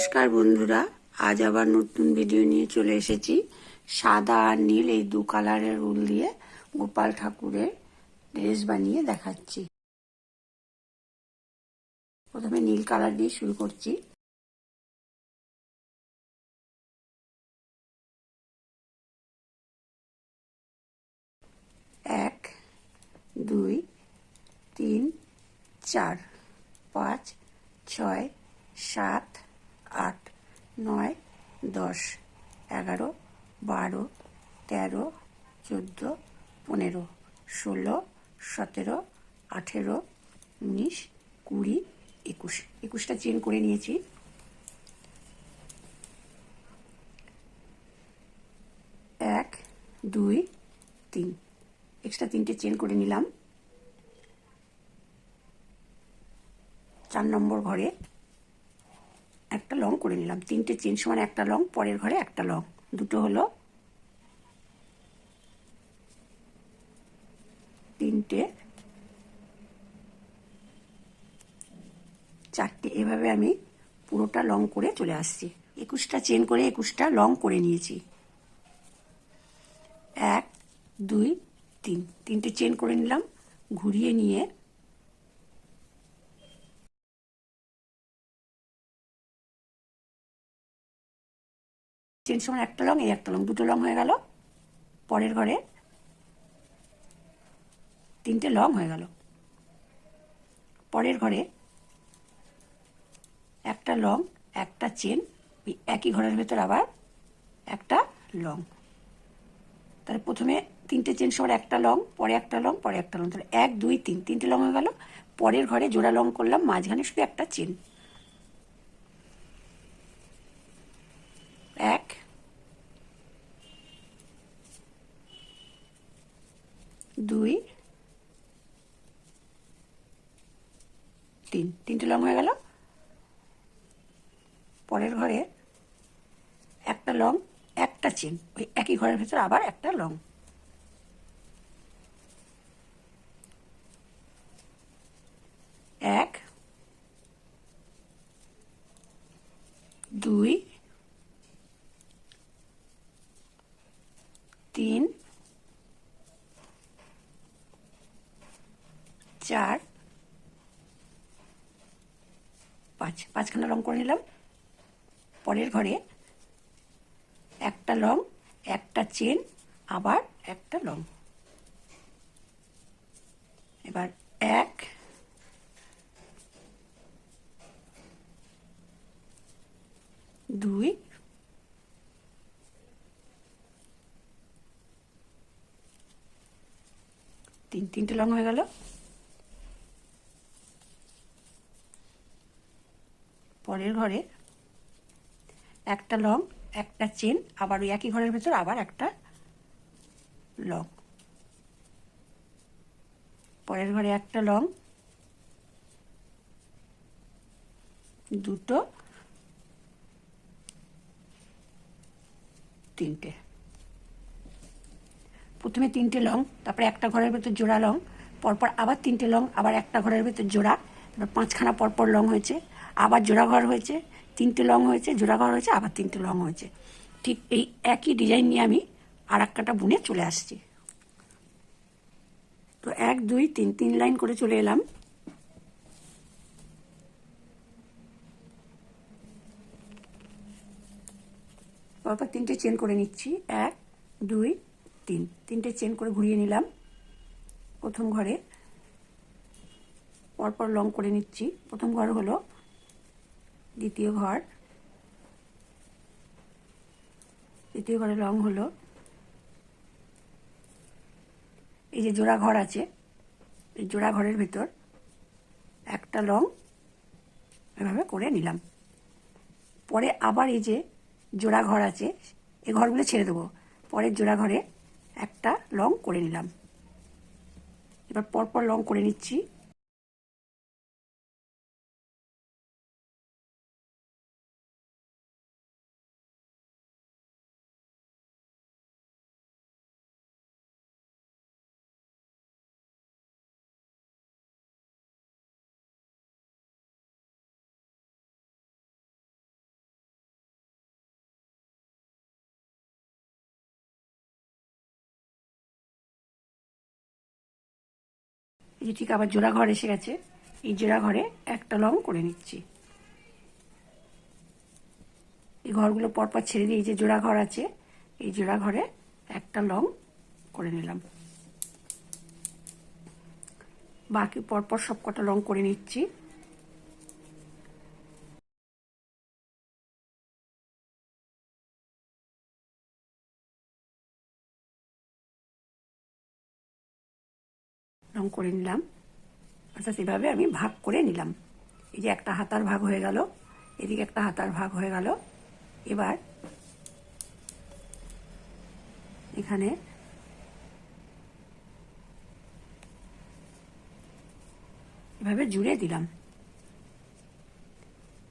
নমস্কার বন্ধুরা, আজ আবার নতুন ভিডিও নিয়ে চলে এসেছি। সাদা আর নীল এই দু কালারের উল দিয়ে গোপাল ঠাকুরের ড্রেস বানিয়ে দেখাচ্ছি। প্রথমে নীল কালার দিয়ে শুরু করছি। এক, দুই, তিন, চার, পাঁচ, ছয়, সাত নয়, দশ, এগারো, বারো, তেরো, চোদ্দ, পনেরো, ষোলো, সতেরো, আঠেরো, উনিশ, কুড়ি, একুশ। একুশটা চেন করে নিয়েছি। এক, দুই, তিন। এক্সট্রা তিনটে চেন করে নিলাম। চার নম্বর ঘরে একটা লং করে নিলাম। তিনটে চেন সমান একটা লং, পরের ঘরে একটা লং। দুটো হলো তিনটে, চারটে। এভাবে আমি পুরোটা লং করে চলে আসছি। একুশটা চেন করে একুশটা লং করে নিয়েছি। এক, দুই, তিন। তিনটে চেন করে নিলাম, ঘুরিয়ে নিয়ে চেন সমান একটা লং এই একটা লং দুটো লং হয়ে গেল। পরের ঘরে তিনটে লং হয়ে গেল। পরের ঘরে একটা লং একটা চেন একই ঘরের ভেতর আবার একটা লং তাহলে প্রথমে তিনটে চেন সবার একটা লং পরে একটা লং পরে একটা লং তাহলে এক, দুই, তিন, তিনটে লং হয়ে গেল। পরের ঘরে জোড়া লং করলাম, মাঝখানে শুধু একটা চেন এক দুই, তিন। তিনটে লং হয়ে গেল। পরের ঘরে একটা লং, একটা চেন। ওই একই ঘরের ভেতর আবার একটা লং। এক, দুই, তিন চার। পাঁচ। পাঁচখানা রং করে নিলাম। পরের ঘরে একটা লং একটা চেন, আবার একটা লং এবার এক, দুই, তিন। তিনটে লং হয়ে গেল। পরের ঘরে। একটা লং, একটা চেন, আবার ওই একই ঘরের ভেতর আবার একটা লং। পরের ঘরে একটা লং, দুটো, তিনটে। প্রথমে তিনটে লং, তারপরে একটা ঘরের ভেতর জোড়া লং, পরপর আবার তিনটে লং, আবার একটা ঘরের ভেতর জোড়া পাঁচখানা পরপর লং হয়েছে, আবার জোড়া ঘর হয়েছে, তিনটে লং হয়েছে, জোড়া ঘর হয়েছে, আবার তিনটে লং হয়েছে। ঠিক এই একই ডিজাইন নিয়ে আমি আর একটাটা বুনে চলে আসছি। তো এক, দুই, তিন তিন লাইন করে চলে এলাম। পরপর তিনটে চেন করে নিচ্ছি। এক, দুই, তিন। তিনটে চেন করে ঘুরিয়ে নিলাম প্রথম ঘরে। পরপর লং করে নিচ্ছি। প্রথম ঘর হলো দ্বিতীয় ঘর। দ্বিতীয় ঘরে লং হলো। এই যে জোড়া ঘর আছে, এই জোড়া ঘরের ভেতর একটা লং এভাবে করে নিলাম। পরে আবার এই যে জোড়া ঘর আছে এই ঘরগুলো ছেড়ে দেবো। পরের জোড়া ঘরে একটা লং করে নিলাম। এবার পরপর লং করে নিচ্ছি। এই যে ঠিক আবার জোড়া ঘর এসে গেছে। এই জোড়া ঘরে একটা লং করে নিচ্ছি। এই ঘরগুলো পরপর ছেড়ে দিয়ে এই যে জোড়া ঘর আছে, এই জোড়া ঘরে একটা লং করে নিলাম। বাকি পরপর সব কটা লং করে নিচ্ছি। করে নিলাম। অর্থাৎ এভাবে আমি ভাগ করে নিলাম। এই যে একটা হাতার ভাগ হয়ে গেল, এদিকে একটা হাতার ভাগ হয়ে গেল। এবার এখানে এভাবে জুড়ে দিলাম।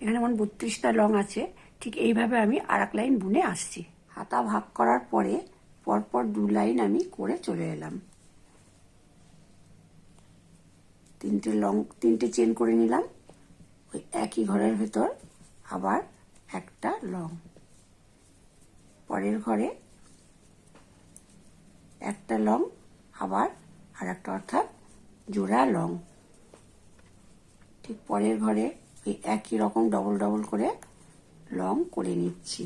এখানে আমার বত্রিশটা লং আছে, ঠিক এইভাবে আমি আর এক লাইন বুনে আসছি। হাতা ভাগ করার পরে পরপর দু লাইন আমি করে চলে এলাম। তিনটে লং তিনটে চেন করে নিলাম। ওই একই ঘরের ভেতর আবার একটা লং পরের ঘরে একটা লং আবার আর একটা অর্থাৎ জোড়া লং ঠিক পরের ঘরে ওই একই রকম ডবল ডবল করে লং করে নিচ্ছি।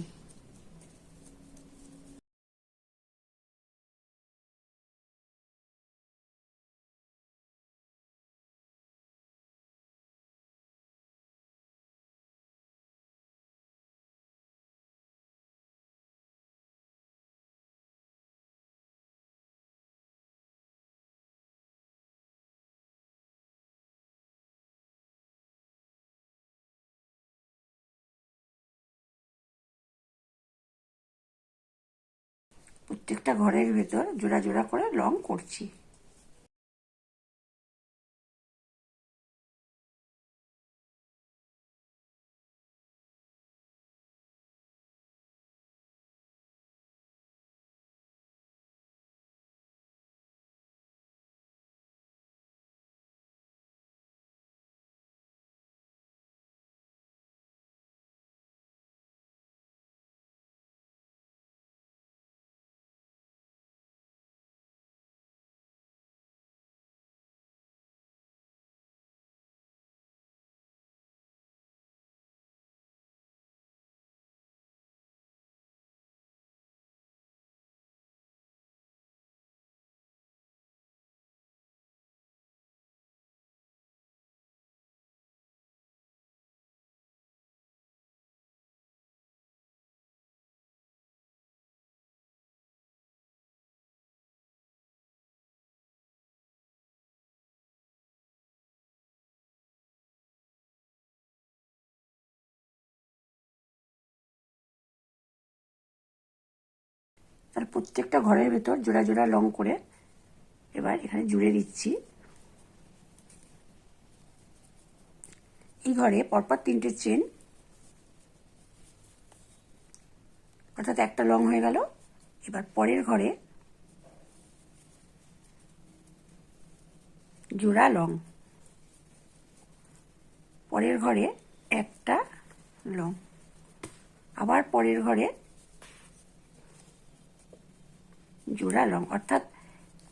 প্রত্যেকটা ঘরের ভেতর জোড়া জোড়া করে লং করছি। তার প্রত্যেকটা ঘরের ভেতর জোড়া জোড়া লং করে এবার এখানে জুড়ে দিচ্ছি। এই ঘরে পরপর তিনটে চেন। অর্থাৎ একটা লং হয়ে গেল। এবার পরের ঘরে জোড়া লং পরের ঘরে একটা লং আবার পরের ঘরে জোড়া লং, অর্থাৎ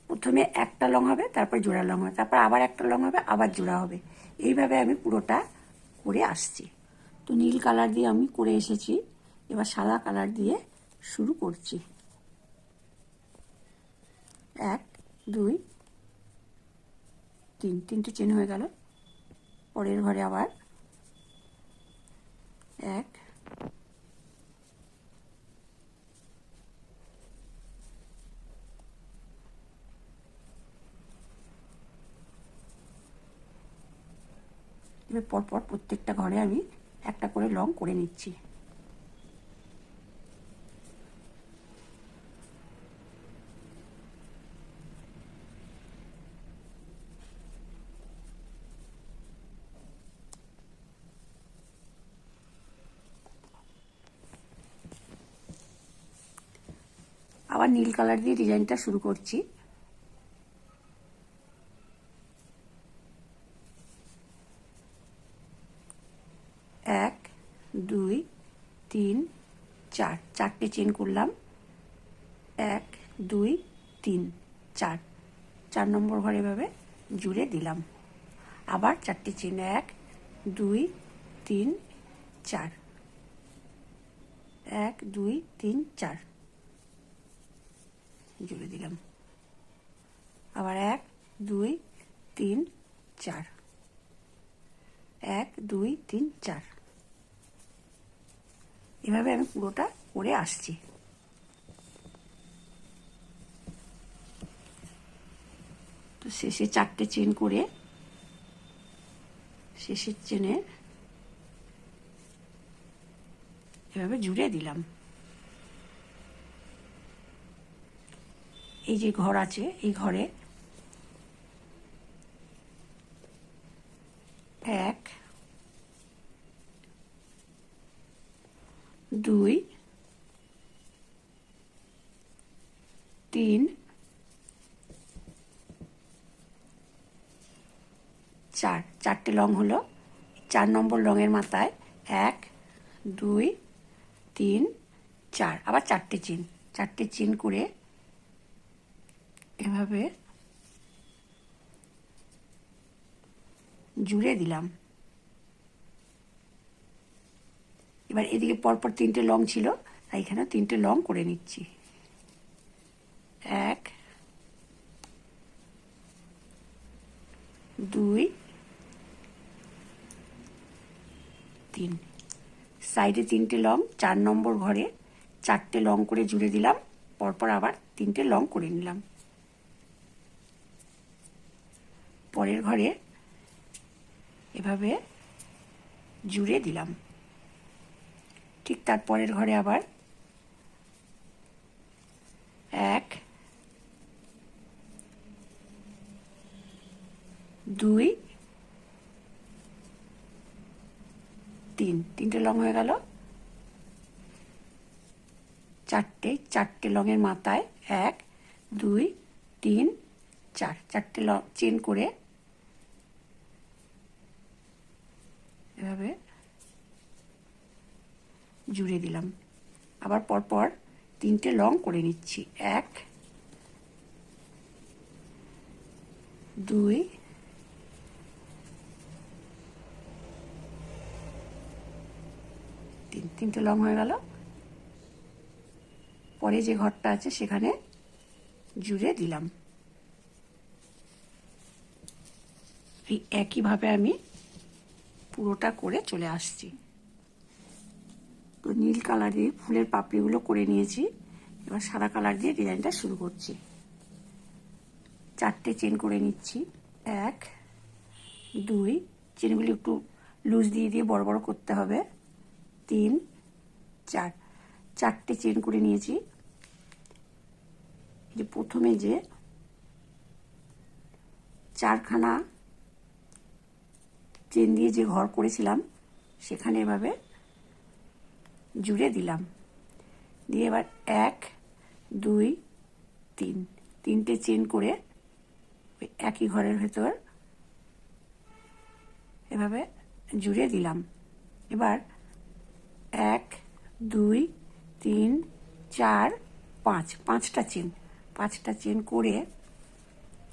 প্রথমে একটা লং হবে, তারপর জোড়া লং হবে, তারপর আবার একটা লং হবে, আবার জোড়া হবে। এইভাবে আমি পুরোটা করে আসছি। তো নীল কালার দিয়ে আমি করে এসেছি, এবার সাদা কালার দিয়ে শুরু করছি। এক, দুই, তিন তিনটে চেন হয়ে গেল। পরের ঘরে আবার এক এবার পরপর প্রত্যেকটা ঘরে আমি একটা করে লং করে নিচ্ছি। আবার নীল কালার দিয়ে ডিজাইনটা শুরু করছি। এক, দুই, তিন, চার। চারটে চেন করলাম। এক, দুই, তিন, চার। চার নম্বর ঘরে এভাবে জুড়ে দিলাম। আবার চারটে চেন এক, দুই, তিন, চার। এক, দুই, তিন, চার। জুড়ে দিলাম। আবার এক, দুই, তিন, চার। এক, দুই, তিন, চার। এভাবে আমি পুরোটা করে আসছি। তো শেষে চারটে চেন করে, শেষের চেনে এভাবে জুড়ে দিলাম। এই যে ঘর আছে, এই ঘরে এক দুই, তিন, চার। চারটে লং হলো। চার নম্বর লংয়ের মাথায় এক, দুই, তিন, চার। আবার চারটে চিন। চারটে চিন করে এভাবে জুড়ে দিলাম। এবার এদিকে পরপর তিনটে লং ছিল, তাই এখানে তিনটে লং করে নিচ্ছি। এক, দুই, তিন। সাইডে তিনটে লং চার নম্বর ঘরে চারটে লং করে জুড়ে দিলাম, পরপর আবার তিনটে লং করে নিলাম। পরের ঘরে এভাবে জুড়ে দিলাম। ঠিক তার পরের ঘরে আবার। এক, দুই, তিন। তিনটে লং হয়ে গেল। চারটে চারটে লংয়ের মাথায় এক, দুই, তিন, চার। চারটে লং চেন করে এভাবে জুড়ে দিলাম। আবার পরপর তিনটে লং করে নিচ্ছি। এক, দুই, তিন। তিনটে লং হয়ে গেল। পরে যে ঘরটা আছে সেখানে জুড়ে দিলাম। এই একইভাবে আমি পুরোটা করে চলে আসছি। নীল কালার দিয়ে ফুলের পাপড়িগুলো করে নিয়েছি। এবার সাদা কালার দিয়ে ডিজাইনটা শুরু করছি। চারটে চেন করে নিচ্ছি। এক, দুই, চেনগুলি একটু লুজ দিয়ে দিয়ে বড় বড় করতে হবে। তিন, চার, চারটে চেন করে নিয়েছি। যে প্রথমে যে চারখানা চেন দিয়ে যে ঘর করেছিলাম, সেখানে এভাবে জুড়ে দিলাম। দিয়ে এবার এক, দুই, তিন। তিনটে চেন করে একই ঘরের ভেতর এভাবে জুড়ে দিলাম। এবার এক, দুই, তিন, চার, পাঁচ। পাঁচটা চেন। পাঁচটা চেন করে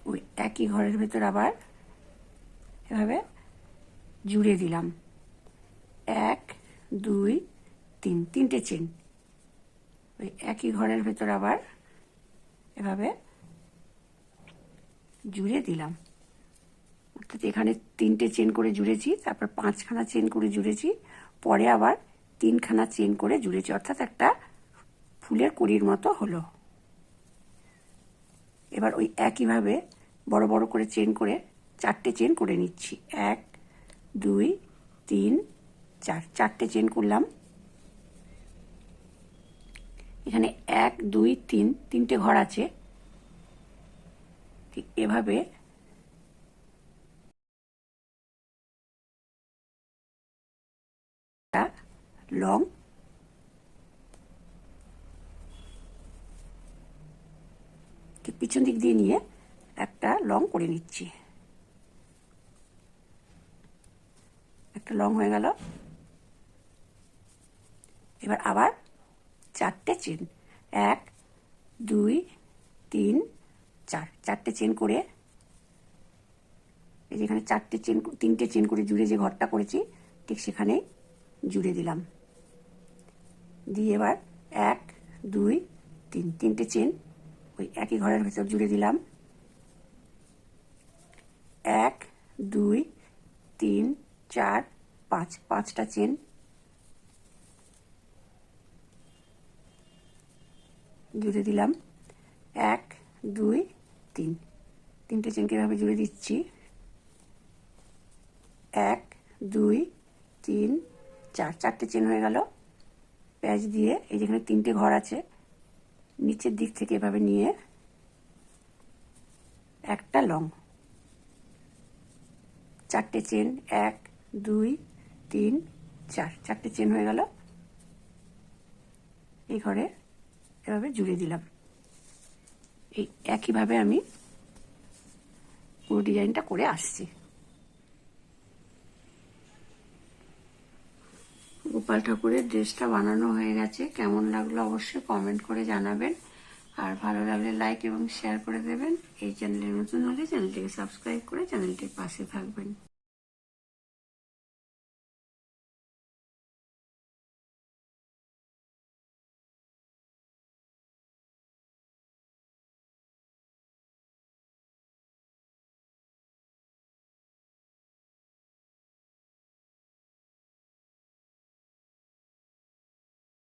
ওই একই ঘরের ভেতর আবার এভাবে জুড়ে দিলাম। এক, দুই তিন, তিনটে চেন ওই একই ঘরের ভেতর আবার এভাবে জুড়ে দিলাম। অর্থাৎ এখানে তিনটে চেন করে জুড়েছি, তারপর পাঁচখানা চেন করে জুড়েছি, পরে আবার তিনখানা চেন করে জুড়েছি, অর্থাৎ একটা ফুলের কুড়ির মতো হলো। এবার ওই একইভাবে বড় বড় করে চেন করে চারটে চেন করে নিচ্ছি। এক, দুই, তিন, চার। চারটে চেন করলাম। এখানে এক, দুই, তিন, তিনটে ঘর আছে। ঠিক এভাবে। লং। ঠিক পিছন দিক দিয়ে নিয়ে একটা লং করে নিচ্ছি। একটা লং হয়ে গেল। এবার আবার চারটে চেন। এক, দুই, তিন, চার। চারটে চেন করে এই যে এখানে চারটে চেন, তিনটে চেন করে জুড়ে যে ঘরটা করেছি, ঠিক সেখানেই জুড়ে দিলাম। দিয়ে এবার এক, দুই, তিন। তিনটে চেন ওই একই ঘরের ভেতর জুড়ে দিলাম। এক, দুই, তিন, চার, পাঁচ। পাঁচটা চেন জুড়ে দিলাম। এক, দুই, তিন। তিনটে চেনকে এভাবে জুড়ে দিচ্ছি। এক, দুই, তিন, চার। চারটে চেন হয়ে গেল। প্যাচ দিয়ে এই যেখানে তিনটে ঘর আছে, নিচের দিক থেকে এভাবে নিয়ে একটা লং। চারটে চেন, এক, দুই, তিন, চার। চারটে চেন হয়ে গেল। এই ঘরে এভাবে জুড়ে দিলাম। এই একইভাবে আমি পুরো ডিজাইনটা করে আসছি। গোপাল ঠাকুরের ড্রেসটা বানানো হয়ে গেছে। কেমন লাগল অবশ্যই কমেন্ট করে জানাবেন। আর ভালো লাগলে লাইক এবং শেয়ার করে দেবেন। এই চ্যানেলে নতুন হলে চ্যানেলটিকে সাবস্ক্রাইব করে চ্যানেলটির পাশে থাকবেন।